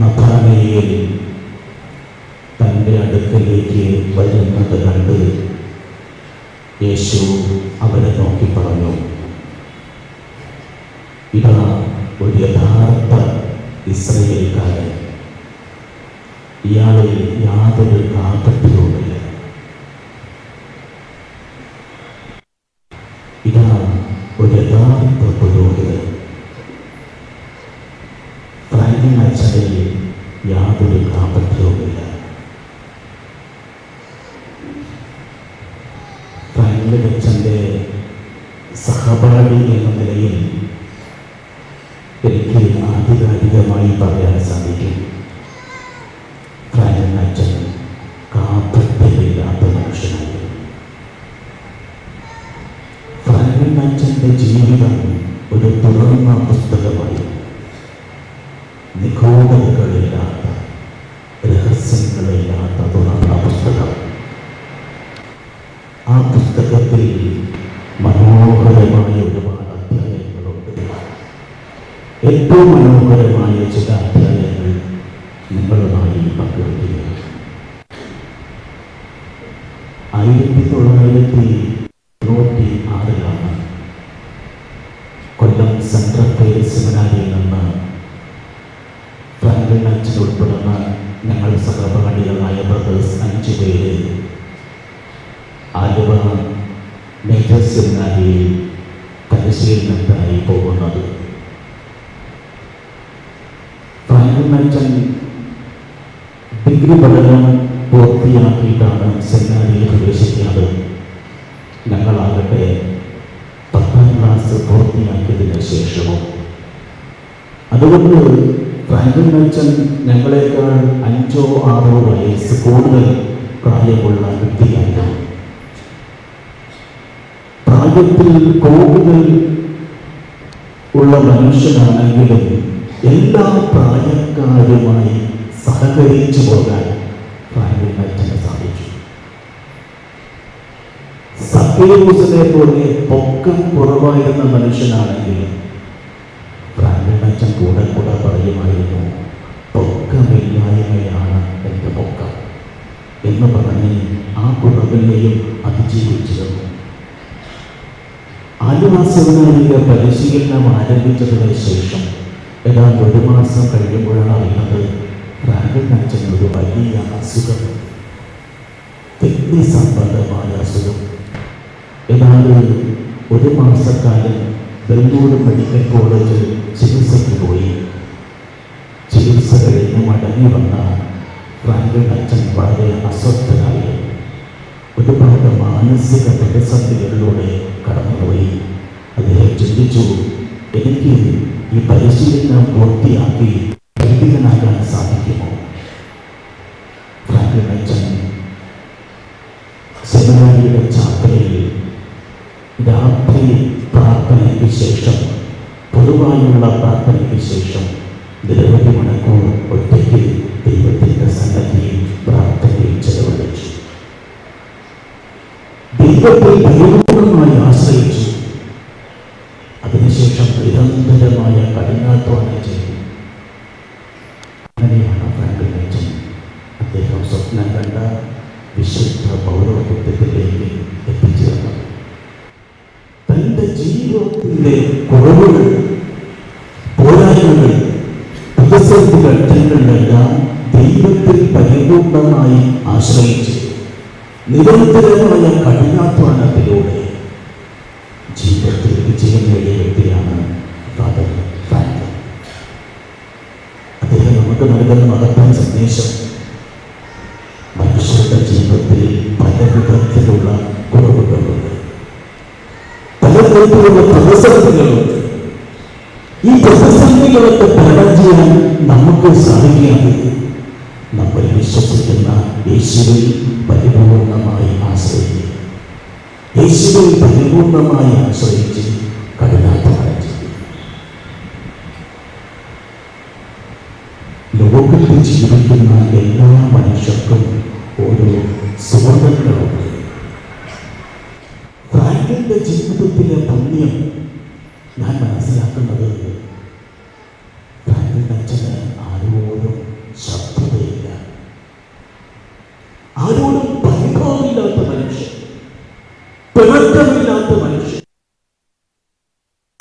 നഥാനയിൽ തന്റെ അടുക്കലേക്ക് വരുന്നത് കണ്ട് യേശു അവരെ നോക്കി പറഞ്ഞു ഇതാ ഒരു യഥാർത്ഥ ഇസ്രയേൽക്കാരൻ. ഇയാളിൽ യാതൊരു കാപട്യവുമില്ല ഇതാ ഒരു യഥാർത്ഥ പുരോഹിതൻ ഫ്രാങ്കിൻ അച്ഛനിൽ യാതൊരു കാപട്യവുമില്ല ഫ്രാങ്കിൻ അച്ഛന്റെ സഹപാഠി എന്ന നിലയിൽ എനിക്ക് ആധികാരികമായി പറയാൻ സാധിക്കും. ഫ്രാങ്കിൻ അച്ഛൻ കാപട്യമില്ലാത്ത മനുഷ്യനായിരുന്നു ഫ്രാങ്കിൻ അച്ഛന്റെ ജീവിതം ഒരു തുറന്ന പുസ്തകമായി നിഗൂഢതകളില്ലാത്ത സെമിനാരിയിൽ പരിശീലനത്തിനായി പോകുന്നത്. അച്ഛൻ ഡിഗ്രി പഠനം പൂർത്തിയാക്കിയിട്ടാണ് സെമിനാരിയിൽ പ്രവേശിക്കുന്നത്. ഞങ്ങളാകട്ടെ പത്താം ക്ലാസ് പൂർത്തിയാക്കിയതിന് ശേഷവും. അതുകൊണ്ട് ഫ്രാങ്ക്ലിൻ അച്ഛൻ ഞങ്ങളെക്കാൾ അഞ്ചോ ആറോ വയസ്സ് കൂടുതൽ പ്രായമുള്ള വ്യക്തിയായിരുന്നു. പ്രായത്തിൽ കൂടുതൽ ഉള്ള മനുഷ്യനാണെങ്കിലും എല്ലാ പ്രായക്കാരുമായി സഹകരിച്ചു പോകാൻ അച്ഛന് സാധിച്ചു സത്യയൂസിനെ പോലെ പൊക്കം കുറവായിരുന്ന മനുഷ്യനാണെങ്കിലും അച്ഛൻ കൂടെ കൂടെ പറയുമായിരുന്നു പൊക്കമില്ലായ്മയാണ് എന്റെ പൊക്കം എന്ന് പറഞ്ഞ് ആ കുറവിനെയും അതിജീവിച്ചിരുന്നു ആലുവാസവനായിലെ പരിശീലനം ആരംഭിച്ചതിന് ശേഷം ഏതാണ്ട് ഒരു മാസം കഴിയുമ്പോഴാണ് അറിയുന്നത് അച്ഛൻ ഒരു വലിയ അസുഖം. കിഡ്നി സംബന്ധമായ അസുഖം. ഏതാണ്ട് ഒരു മാസക്കാലം ബംഗളൂർ മെഡിക്കൽ കോളേജിൽ ചികിത്സയ്ക്ക് പോയി. ചികിത്സ കഴിഞ്ഞ് മടങ്ങി വന്ന അച്ഛൻ വളരെ അസ്വസ്ഥനായി. ഒരുപാട് മാനസിക പ്രതിസന്ധികളിലൂടെ കടന്നുപോയി. അദ്ദേഹം ചിന്തിച്ചു എനിക്ക് ഈ പരിശീലനം പൂർത്തിയാക്കി വൈദികനാകാൻ സാധിക്കുമോ? ഫ്രാങ്ക്ലിൻ അച്ഛൻ സെമിനാരിയുടെ ചാത്രയിൽ രാത്രി പ്രാർത്ഥനയ്ക്ക് ശേഷം പൊതുവായുള്ള പ്രാർത്ഥനയ്ക്ക് ശേഷം നിരവധി മണിക്കൂർ ഒറ്റയ്ക്ക് ദൈവത്തിന്റെ സന്നദ്ധിയിൽ പ്രാർത്ഥനയിൽ ചെലവഴിച്ചു. ദൈവത്തിൽ പരിപൂർണമായി ആശ്രയിച്ചു അതിനുശേഷം നിരന്തരമായ കഠിനാധ്വാനം ചെയ്തു അങ്ങനെയാണ് ഫ്രാങ്ക്ലിൻ അച്ഛൻ അദ്ദേഹം സ്വപ്നം കണ്ട വിശുദ്ധ പൗരോഹിത്യത്തിലേക്ക് എത്തിച്ചേർന്നത് തന്റെ ജീവിതത്തിന്റെ കുറവുകൾ പോരായ്മകൾ പ്രതിസന്ധികൾ ജനങ്ങളിലെല്ലാം ദൈവത്തിൽ പരിപൂർണമായി ആശ്രയിച്ച് നിരന്തരമായ കഠിനാധ്വാനത്തിലൂടെ ജീവിതത്തിൽ വിജയം നേടിയ വ്യക്തിയാണ് ഫാദർ അദ്ദേഹം നമുക്ക് നൽകുന്ന മഹത്തായ സന്ദേശം ഈ പ്രതിസന്ധികളൊക്കെ തരണം ചെയ്യാൻ നമുക്ക് സാധിക്കുകയാണ്. നമ്മൾ വിശ്വസിക്കുന്ന യേശുവിൽ പരിപൂർണമായി ആശ്രയിക്കുക യേശുവിൽ പരിപൂർണമായി ആശ്രയിച്ച് കഠിനാധ്വാനം ചെയ്യുക ലോകത്തിൽ ജീവിക്കുന്ന എല്ലാ മനുഷ്യർക്കും പിണക്കമില്ലാത്ത മനുഷ്യൻ.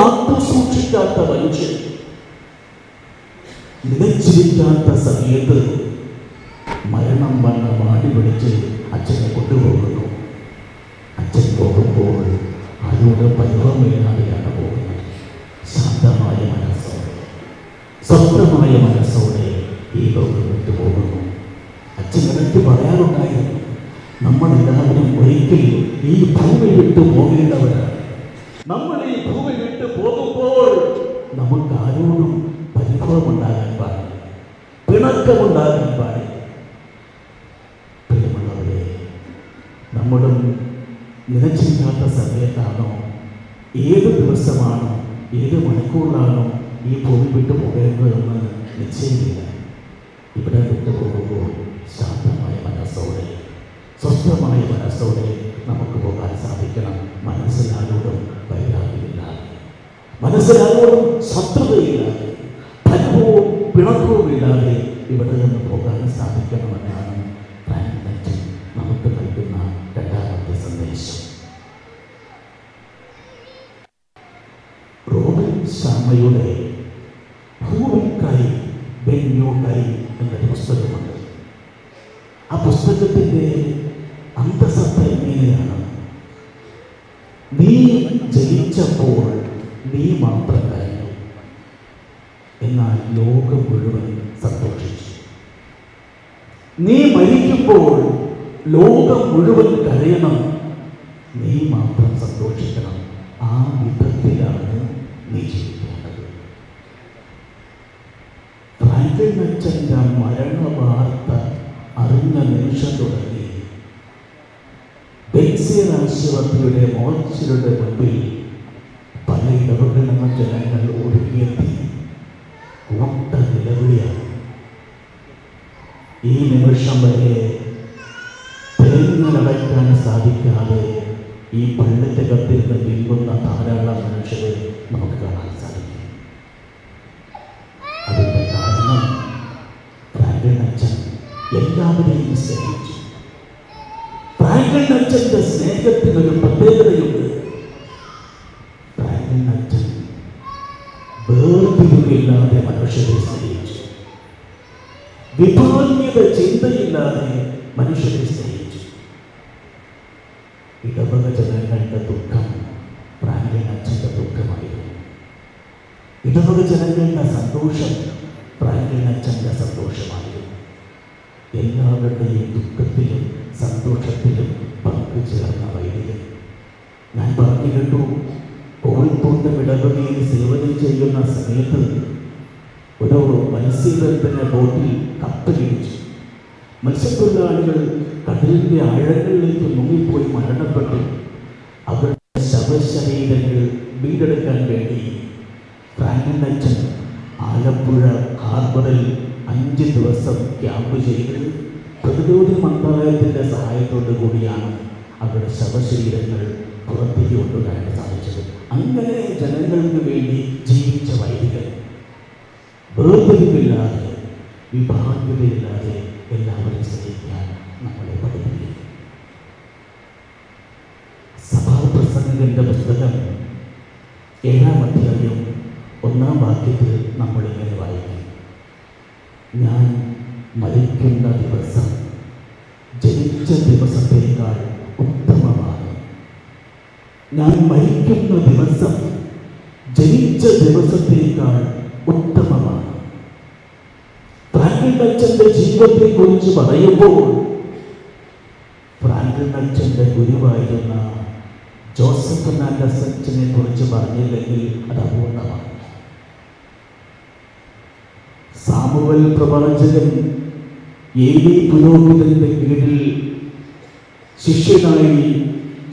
കാത്തു സൂക്ഷിക്കാത്ത മനുഷ്യൻ. നിലച്ചിരിക്കാത്ത സമയത്ത് മരണം വന്ന വാടി പിടിച്ച് അച്ഛനെ കൊണ്ടുപോകുന്നു. അച്ഛൻ പോകുമ്പോൾ ആരോട് പരിഭവമില്ലാതെയാണ് പോകുന്നത്? ശാന്തമായ മനസ്സോടെ. സ്വന്തമായ മനസ്സോടെ ഈ ലോകം വിട്ടുപോകുന്നു. അച്ഛൻ ഇടയ്ക്ക് പറയാറുണ്ടായിരുന്നു നമ്മളെല്ലാവരും ഒരിക്കൽ ഈ ഭൂമി വിട്ടു പോകേണ്ടവരാണ്. നമ്മൾ ഈ ഭൂമി വിട്ടു പോകുമ്പോൾ നമുക്ക് ആരോടും പരിഭവമുണ്ടാകാൻ പാടില്ല. പിണക്കമുണ്ടാകാൻ പാടില്ല. പ്രിയമുള്ളവരെ നമ്മളും നിലച്ചില്ലാത്ത സമയത്താണോ? ഏത് ദിവസമാണോ? ഏത് മണിക്കൂറിലാണോ ഈ ഭൂമി വിട്ടു പോകേണ്ടതെന്ന് നിശ്ചയമില്ല. ഇവിടെ വിട്ടു പോകുമ്പോൾ മനസ്സോടെ സ്വസ്ഥമായ മനസ്സോടെ നമുക്ക് പോകാൻ സാധിക്കണം. മനസ്സിലാരോടും വൈരാഗ്യമില്ലാതെ മനസ്സിലാരോടും ശത്രുതയില്ലാതെ ഭയവും പിണക്കവും ഇല്ലാതെ ഇവിടെ നിന്ന് പോകാൻ സാധിക്കണമെന്നാണ് ഫ്രാൻക്ലിൻ നമുക്ക് നൽകുന്ന രണ്ടാമത്തെ സന്ദേശം റോബിൻ ശർമ്മയുടെ ഭൂമിക്കായി ബെന്യൂക്കായി എന്നൊരു പുസ്തകമുണ്ട് ആ പുസ്തകത്തിന്റെ അന്തസത്ത എങ്ങനെയാണ് നീ ജനിച്ചപ്പോൾ നീ മാത്രം കഴിഞ്ഞു എന്നാൽ ലോകം മുഴുവൻ സന്തോഷിച്ചു. നീ മരിക്കുമ്പോൾ ലോകം മുഴുവൻ കരയണം. നീ മാത്രം സന്തോഷിക്കണം. ആ വിധത്തിലാണ് നീ ജീവിക്കേണ്ടത്. ഫ്രാങ്ക്ലിൻ അച്ഛന്റെ മരണ വാർത്ത അറിഞ്ഞ നിമിഷം തുടങ്ങി. ബെൻസിയർ ആശുപത്രിയുടെ മോർച്ചയുടെ മുമ്പിൽ പല ഇടപെടൽ ജനങ്ങൾ ഈ നിമിഷം വരെ തേങ്ങലടയ്ക്കാൻ സാധിക്കാതെ ഈ പള്ളിക്കകത്തിൽ നിന്ന് നീങ്ങുന്ന ധാരാളം മനുഷ്യരെ നമുക്ക് കാണാൻ സാധിക്കും. അതിന്റെ കാരണം ഫ്രാങ്ക്ലിൻ അച്ഛൻ എല്ലാവരെയും സ്നേഹിച്ചു. ഫ്രാങ്ക്ലിൻ സ്നേഹത്തിന് ഒരു പ്രത്യേകതയുണ്ട്. ഫ്രാങ്ക്ലിൻ അച്ഛൻ വേർതിരിവില്ലാതെ മനുഷ്യരെ സ്നേഹിച്ചു വിഭാഗീയത ചിന്തയില്ലാതെ മനുഷ്യരെ സ്നേഹിച്ചു ഇടവക ജനങ്ങളുടെ ദുഃഖം ഫ്രാങ്ക്ലിൻ അച്ഛന്റെ ദുഃഖമായിരുന്നു ഇടവക ജനങ്ങളുടെ സന്തോഷം. ഫ്രാങ്ക്ലിൻ അച്ഛന്റെ സന്തോഷമായിരുന്നു. എല്ലാവരുടെയും ദുഃഖത്തിലും സന്തോഷത്തിലും പങ്കുചേർന്ന വൈദികൻ ഞാൻ പറഞ്ഞു കേട്ടു കോഴിക്കോട്ട് ഇടവകയിൽ സേവനം ചെയ്യുന്ന സമയത്ത് ഒരു മത്സ്യബന്ധന ബോട്ടിൽ കപ്പലിടിച്ചു. മത്സ്യത്തൊഴിലാളികൾ കടലിന്റെ ആഴങ്ങളിലേക്ക് മുങ്ങിപ്പോയി മരണപ്പെട്ടു അവരുടെ ശവശരീരങ്ങൾ വീണ്ടെടുക്കാൻ വേണ്ടി ഫ്രാങ്ക്ലിൻ അച്ഛൻ ആലപ്പുഴ ഹാർബറിൽ അഞ്ച് ദിവസം ക്യാമ്പ് ചെയ്ത് പ്രതിരോധ മന്ത്രാലയത്തിന്റെ സഹായത്തോടു കൂടിയാണ് അവരുടെ ശവശരീരങ്ങൾ പുറത്തേക്ക് കൊണ്ടുവരാൻ സാധിച്ചത്. അങ്ങനെ ജനങ്ങൾക്ക് വേണ്ടി ജീവിച്ച വൈദികൻ വേർതിരിവില്ലാതെ വിഭാഗ്യതയില്ലാതെ എല്ലാവരെയും സ്നേഹിക്കാൻ നമ്മളെ പഠിപ്പിക്കും സഭാപ്രസംഗന്റെ പുസ്തകം ഏഴാം അധ്യായം ഒന്നാം വാക്യത്തിൽ നമ്മളിങ്ങനെ ഞാൻ മരിക്കുന്ന ദിവസം ജനിച്ച ദിവസത്തേക്കാൾ ഉത്തമമാണ്. ഞാൻ മരിക്കുന്ന ദിവസം ജനിച്ച ദിവസത്തേക്കാൾ ഉത്തമമാണ്. ഫ്രാങ്കിൾ അച്ഛന്റെ ജീവിതത്തെ കുറിച്ച് പറയുമ്പോൾ ഫ്രാങ്കിൾ അച്ഛന്റെ ഗുരുവായിരുന്ന ജോസഫ് അച്ഛനെ കുറിച്ച് പറഞ്ഞില്ലെങ്കിൽ അത് അപൂർണമാണ്. സാമുവൽ പ്രവാചകൻ ഏലി പുരോഹിതന്റെ കീഴിൽ ശിഷ്യനായി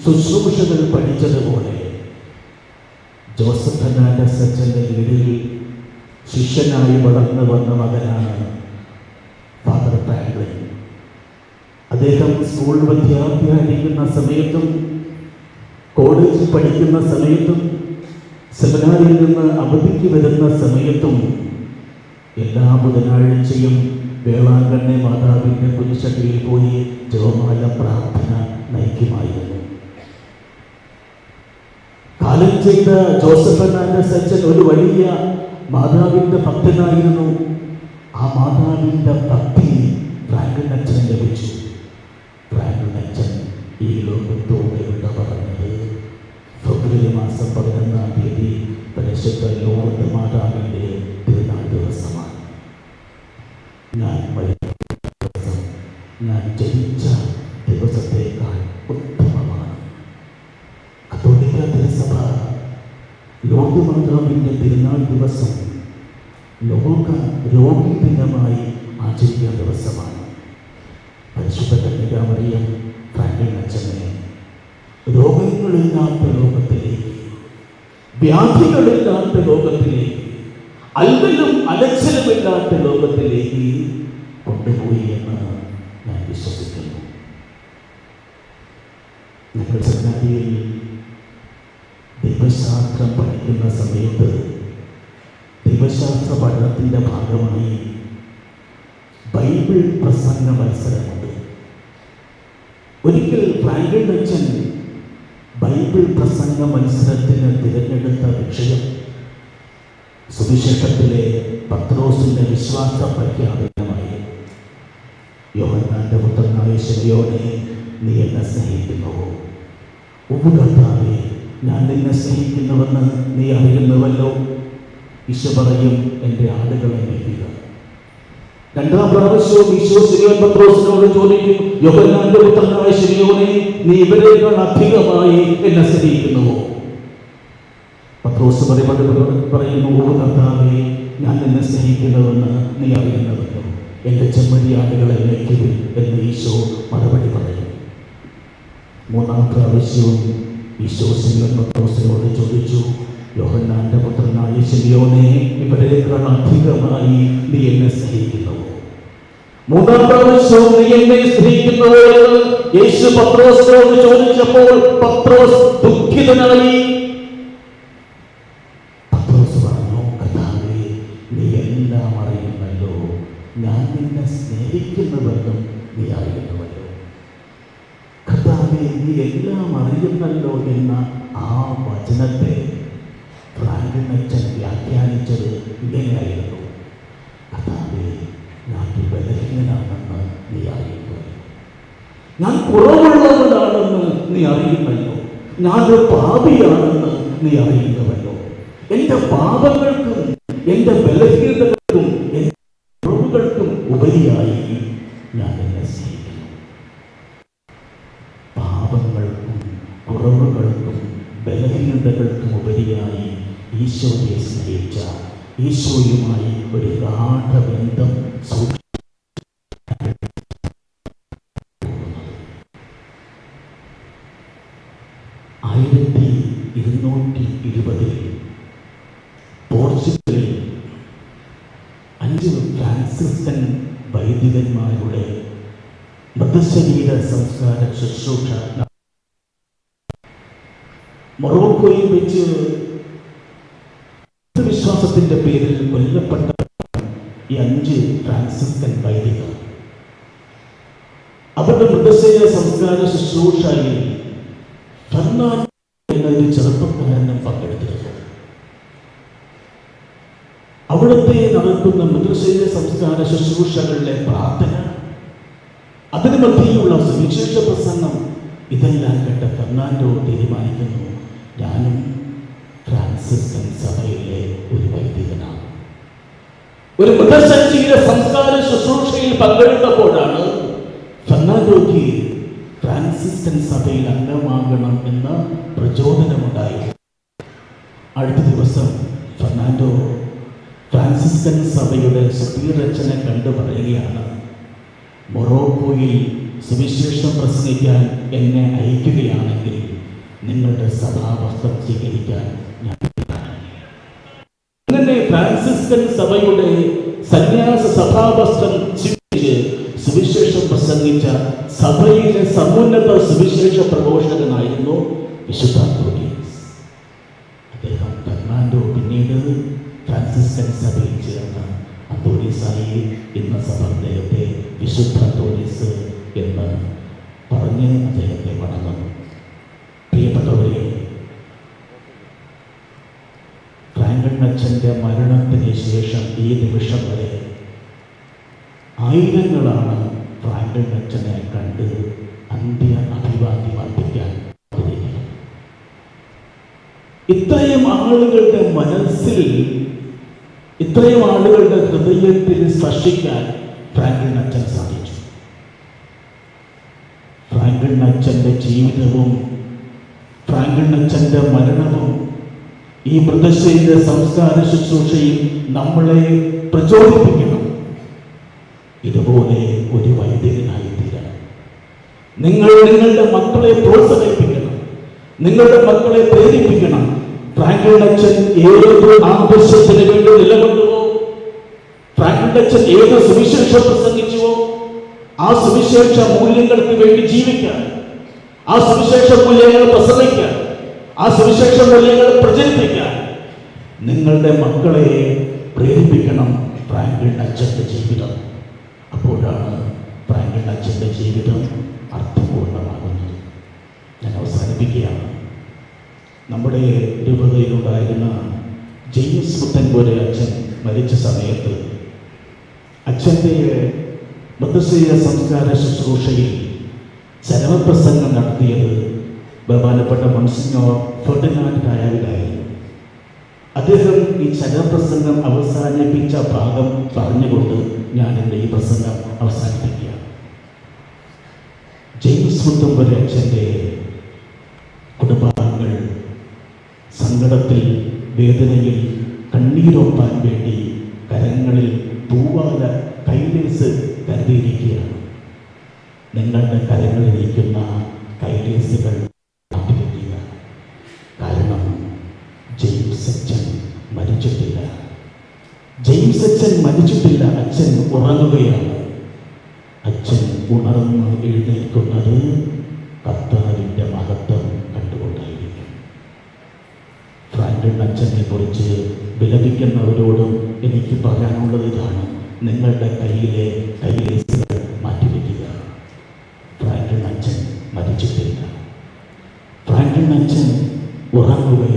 ശുശ്രൂഷകൾ പഠിച്ചതുപോലെ ജോസഫ് ഫെർണാണ്ടസ് അച്ഛന്റെ കീഴിൽ ശിഷ്യനായി വളർന്നു വന്ന മകനാണ് ഫാദർ ഫ്രാങ്ക്ലിൻ അദ്ദേഹം സ്കൂൾ വിദ്യാർത്ഥിയായിരിക്കുന്ന സമയത്തും കോളേജിൽ പഠിക്കുന്ന സമയത്തും സെമിനാറിൽ നിന്ന് അവധിക്ക് വരുന്ന സമയത്തും എല്ലാ ബുധനാഴ്ചയും വേളാങ്കണ്ണെ മാതാവിന്റെ കുരിശടിയിൽ പോയി ജോമാല പ്രാർത്ഥന നയിക്കുമായിരുന്നു. കാലം ചെയ്ത ജോസഫ് ഫെർണാണ്ടസ് അച്ഛൻ ഒരു വലിയ മാതാവിന്റെ ഭക്തനായിരുന്നു. ആ മാതാവിന്റെ ഭക്തി ഫ്രാങ്കിൻ അച്ഛന് ലഭിച്ചു. ഫ്രാങ്കിൻ അച്ഛൻ ഈ ലോകത്തോടെ വിട പറഞ്ഞത് ഫെബ്രുവരി മാസം പതിനൊന്നാം തീയതി പരിശുദ്ധ ലോകത്ത് മാതാവിന്റെ ഞാൻ ജനിച്ച ദിവസത്തേക്കാൾ ഉത്തമമാണ്. കത്തോലിക്ക തിരുസഭ ലോകമാതാവിന്റെ തിരുനാൾ ദിവസം ലോക രോഗി ദിനമായി ആചരിക്കുന്ന ദിവസമാണ്. പരിശുദ്ധ കന്യകാമറിയം ഫ്രാങ്കിൻ അച്ഛനെ രോഗങ്ങളില്ലാത്ത ലോകത്തിലേക്ക് വ്യാധികളില്ലാത്ത ലോകത്തിലേക്ക് അൽവലും അലച്ചലുമില്ലാത്ത ലോകത്തിലേക്ക് കൊണ്ടുപോയി എന്ന് ഞാൻ വിശ്വസിക്കുന്നു ഞങ്ങൾ സന്നദ്ധിയിൽ ദൈവശാസ്ത്രം പഠിക്കുന്ന സമയത്ത് ദൈവശാസ്ത്ര പഠനത്തിന്റെ ഭാഗമായി ബൈബിൾ പ്രസംഗ മത്സരമുണ്ട്. ഒരിക്കൽ പ്രൈവറ്റ് അച്ഛൻ ബൈബിൾ പ്രസംഗ മത്സരത്തിന് തിരഞ്ഞെടുത്ത വിഷയം സുവിശേഷത്തിലെ പത്രോസിന്റെ വിശ്വാസ പ്രഖ്യാപനമായി. യോഹന്നാന്റെ പുത്രനായ ശരിയോടെ നീ എന്നെ സ്നേഹിക്കുന്നുവോ? ഉവ്വ് കർത്താവേ ഞാൻ നിന്നെ സ്നേഹിക്കുന്നുവെന്ന് നീ അറിയുന്നുവല്ലോ. ഈശോ പറയും എന്റെ ആടുകളെ മേയ്ക്കുക. രണ്ടാം പ്രാവശ്യവും ഈശോ ശ്രീയോൻ പത്രോസിനോട് ചോദിക്കും യോഹന്നാന്റെ പുത്രനായ ശ്രീയോനെ നീ ഇവരേക്കാൾ അധികമായി എന്നെ സ്നേഹിക്കുന്നുവോ? പത്രോസ് മറുപടി പറയുന്നു ഓ കർത്താവേ ഞാൻ നിന്നെ സ്നേഹിക്കുന്നുവെന്ന് നീ അറിയുന്നവല്ലോ. എന്റെ ചെമ്മരിയാടുകളെ മേയ്ക്കുവിൻ എന്ന് ഈശോ മറുപടി പറയും. മൂന്നാം പ്രാവശ്യവും പത്രോസിനോട് ചോദിച്ചു യോഹന്നാന്റെ പുത്രനായ ശിലിയോനെ ഇവരേക്കാൾ അധികമായി നീ എന്നെ സ്നേഹിക്കുന്നു. മൂന്നാം പ്രാവശ്യവും നീ എന്നെ സ്നേഹിക്കുന്നുവോ യേശു പത്രോസിനോട് ചോദിച്ചപ്പോൾ പത്രോസ് ദുഃഖിതനായി പത്രോസ് പറഞ്ഞു കഥാവേ നീ എല്ലാം ഞാൻ നിന്നെ സ്നേഹിക്കുന്നുവെന്നും നീ കർത്താവെ നീ എല്ലാം അറിയുന്നല്ലോ എന്ന ആ വചനത്തെ ഫ്രാങ്കനച്ചൻ വ്യാഖ്യാനിച്ചത് ഇങ്ങനെയായിരുന്നു. കർത്താവെ ഞാൻ ബലഹീനനാണെന്ന് നീ അറിയുന്നു. ഞാൻ കുറവുള്ളവനാണെന്ന് നീ അറിയുമല്ലോ ഞാനൊരു പാപിയാണെന്ന് നീ അറിയുന്നുവല്ലോ. എന്റെ പാപങ്ങൾക്കും എന്റെ ബലഹീനതകൾക്കും എന്റെ കുറവുകൾക്കും ഉപരിയായി ഞാൻ എന്നെ സ്നേഹിക്കുന്നു പാപങ്ങൾക്കും കുറവുകൾക്കും ബലഹീനതകൾക്കും ഉപരിയായി ഈശോയെ സ്നേഹിച്ച ഈശോയുമായി ഒരു ഗാഠബന്ധം സൂക്ഷിച്ചു ആയിരത്തി ഇരുന്നൂറ്റി ഇരുപതിൽ പോർച്ചുഗലിൽ അഞ്ച് ഫ്രാൻസിസ്കൻ വൈദികന്മാരുടെ മൃതശരീര സംസ്കാര ശുശ്രൂഷ മൊറോക്കോയിൽ വെച്ച് വിശ്വാസത്തിന്റെ പേരിൽ കൊല്ലപ്പെട്ട ഈ അഞ്ച് ട്രാൻസിസ്റ്റൻ വൈദികർ. അവരുടെ മൃതശയ സംസ്കാര ശുശ്രൂഷയിൽ ഫെർണാണ്ടോ ചെറുപ്പക്കാരനും പങ്കെടുത്തിരുന്നു അവിടുത്തെ നടത്തുന്ന മൃതശയ സംസ്കാര ശുശ്രൂഷകളിലെ പ്രാർത്ഥന അതിനു മധ്യയുള്ള സുവിശേഷ പ്രസംഗം ഇതെല്ലാം കേട്ട ഫെർണാണ്ടോ തീരുമാനിക്കുന്നു. ഞാനും ഫ്രാൻസിസ്കൻ സഭയിലെ ഒരു വൈദികനാണ്. ഒരു മൃതശരീര സംസ്കാര ശുശ്രൂഷയിൽ പങ്കെടുത്തപ്പോഴാണ് ഫെർണാൻഡോക്ക് ഫ്രാൻസിസ്കൻ സഭയിൽ അംഗമാകണം എന്ന പ്രചോദനമുണ്ടായി അടുത്ത ദിവസം ഫെർണാൻഡോ ഫ്രാൻസിസ്കൻ സഭയുടെ സുധീരച്ചനെ കണ്ടു പറയുകയാണ് മൊറോക്കോയിൽ സുവിശേഷം പ്രസംഗിക്കാൻ എന്നെ അയക്കുകയാണെങ്കിൽ നിങ്ങളുടെ സഭാവസ്ത്രം സ്വീകരിക്കാൻ ഞാൻ അങ്ങനെ ഫ്രാൻസിസ്കൻ സഭയുടെ സന്യാസ സഭാവസ്ത്രം സ്വീകരിച്ച് സുവിശേഷം പ്രസംഗിച്ച സഭയിലെ സമുന്നത സുവിശേഷ പ്രഘോഷകനായിരുന്നു വിശുദ്ധ അച്ഛന്റെ മരണത്തിന് ശേഷം ഈ നിമിഷം വരെ ആയിരങ്ങളാണ് അച്ഛനെ കണ്ട് അന്ത്യ അഭിവാദ്യം അർപ്പിക്കാൻ. ഇത്രയും ആളുകളുടെ മനസ്സിൽ ഇത്രയും ആളുകളുടെ ഹൃദയത്തിൽ സ്പർശിക്കാൻ ഫ്രാങ്ക്ലിൻ അച്ഛൻ സാധിച്ചു ഫ്രാങ്ക്ലിൻ അച്ഛന്റെ ജീവിതവും ഫ്രാങ്ക്ലിൻ അച്ഛന്റെ മരണവും ഈ പ്രതിഷ്ഠയിലെ സംസ്കാര ശുശ്രൂഷയിൽ നമ്മളെ പ്രചോദിപ്പിക്കണം. ഇതുപോലെ ഒരു വൈദികനായി തീരണം നിങ്ങൾ നിങ്ങളുടെ മക്കളെ പ്രോത്സാഹിപ്പിക്കണം. നിങ്ങളുടെ മക്കളെ പ്രേരിപ്പിക്കണം. ഫ്രാങ്കിളുടെ അച്ഛൻ ഏത് ആവശ്യത്തിന് വേണ്ടി നിലകൊണ്ടുവോ ഫ്രാങ്കിളുടെ അച്ഛൻ ഏത് സുവിശേഷം പ്രസംഗിച്ചുവോ? ആ സുവിശേഷ മൂല്യങ്ങൾക്ക് വേണ്ടി ജീവിക്കാൻ. ആ സുവിശേഷ മൂല്യങ്ങൾ പ്രസംഗിക്കാൻ. ആ സുവിശേഷ മൂല്യങ്ങൾ പ്രചരിപ്പിക്കാൻ നിങ്ങളുടെ മക്കളെ പ്രേരിപ്പിക്കണം ഫ്രാങ്കിൾ അച്ഛന്റെ ജീവിതം. അപ്പോഴാണ് ഫ്രാങ്കിൾ അച്ഛന്റെ ജീവിതം അർത്ഥപൂർണമാകുന്നത് ഞാൻ അവസാനിപ്പിക്കുകയാണ്. നമ്മുടെ രൂപതയിലുണ്ടായിരുന്ന ജെയിംസ് പുത്തൻപോരെ അച്ഛൻ മരിച്ച സമയത്ത് അച്ഛന്റെ മൃതശരീര സംസ്കാര ശുശ്രൂഷയിൽ ചരമപ്രസംഗം നടത്തിയത് ബഹുമാനപ്പെട്ട മൺസിഞ്ഞോർ ഫെർഡിനാൻഡ് അദ്ദേഹം ഈ ചലപ്രസംഗം അവസാനിപ്പിച്ച ഭാഗം പറഞ്ഞുകൊണ്ട് ഞാൻ എന്റെ ഈ പ്രസംഗം അവസാനിപ്പിക്കുകയാണ്. ജെയിംസ് മുത്തമ്പുര അച്ഛന്റെ കുടുംബാംഗങ്ങൾ സങ്കടത്തിൽ വേദനയിൽ കണ്ണീരൊപ്പാൻ വേണ്ടി കരങ്ങളിൽ തൂവാല കൈലേസ് കരുതിയിരിക്കുകയാണ്. നിങ്ങളുടെ കരങ്ങളിലിരിക്കുന്ന കൈലേസുകൾ അച്ഛനെ കുറിച്ച് വിലപിക്കുന്നവരോടും എനിക്ക് പറയാനുള്ളത് ഇതാണ്. നിങ്ങളുടെ കയ്യിലെ കൈലേസുകൾ മാറ്റിവെക്കുക. ഫ്രാങ്കിൻ അച്ഛൻ മരിച്ചിട്ടില്ല. ഫ്രാങ്കിൻ അച്ഛൻ ഉറങ്ങുക